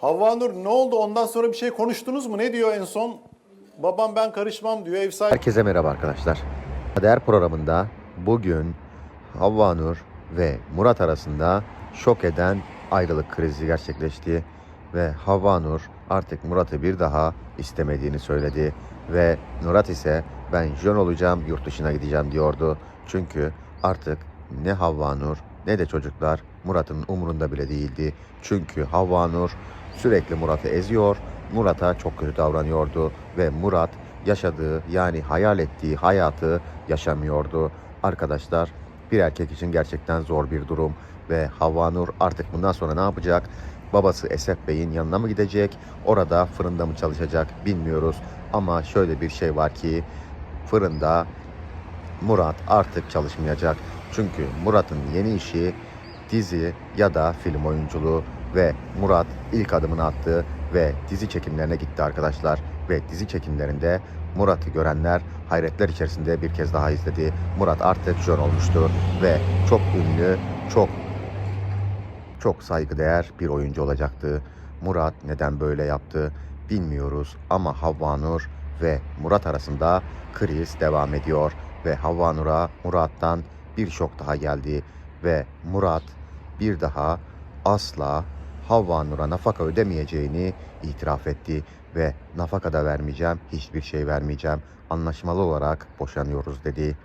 Havva Nur ne oldu? Ondan sonra bir şey konuştunuz mu? Ne diyor en son? Babam ben karışmam diyor ev sahibi. Herkese merhaba arkadaşlar. Kader programında bugün Havva Nur ve Murat arasında şok eden ayrılık krizi gerçekleşti. Ve Havva Nur artık Murat'ı bir daha istemediğini söyledi. Ve Murat ise ben jön olacağım yurt dışına gideceğim diyordu. Çünkü artık ne Havva Nur ne de çocuklar Murat'ın umurunda bile değildi. Çünkü Havva Nur sürekli Murat'ı eziyor, Murat'a çok kötü davranıyordu ve Murat yaşadığı yani hayal ettiği hayatı yaşamıyordu. Arkadaşlar bir erkek için gerçekten zor bir durum ve Havva Nur artık bundan sonra ne yapacak? Babası Esef Bey'in yanına mı gidecek? Orada fırında mı çalışacak bilmiyoruz. Ama şöyle bir şey var ki fırında Murat artık çalışmayacak. Çünkü Murat'ın yeni işi dizi ya da film oyunculuğu ve Murat ilk adımını attı ve dizi çekimlerine gitti arkadaşlar. Ve dizi çekimlerinde Murat'ı görenler hayretler içerisinde bir kez daha izledi. Murat artık jön olmuştu ve çok ünlü, çok çok saygıdeğer bir oyuncu olacaktı. Murat neden böyle yaptı bilmiyoruz ama Havva Nur ve Murat arasında kriz devam ediyor ve Havva Nur'a Murat'tan bir şok daha geldi ve Murat bir daha asla Havva Nur'a nafaka ödemeyeceğini itiraf etti ve nafaka da vermeyeceğim, hiçbir şey vermeyeceğim. Anlaşmalı olarak boşanıyoruz dedi.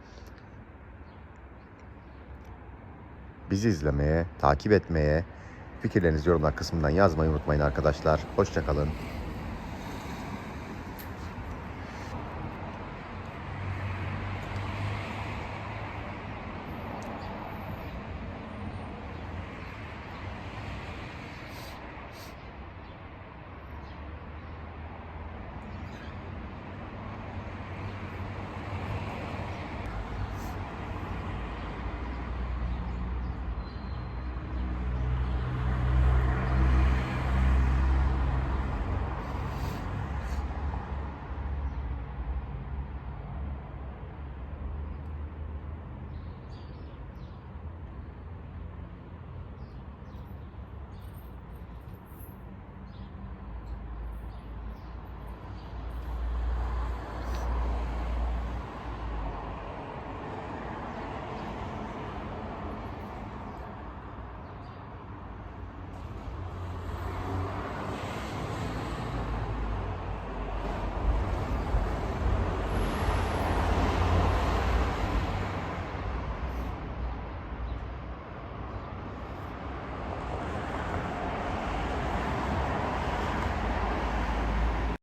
Bizi izlemeye, takip etmeye, fikirlerinizi yorumlar kısmından yazmayı unutmayın arkadaşlar. Hoşçakalın.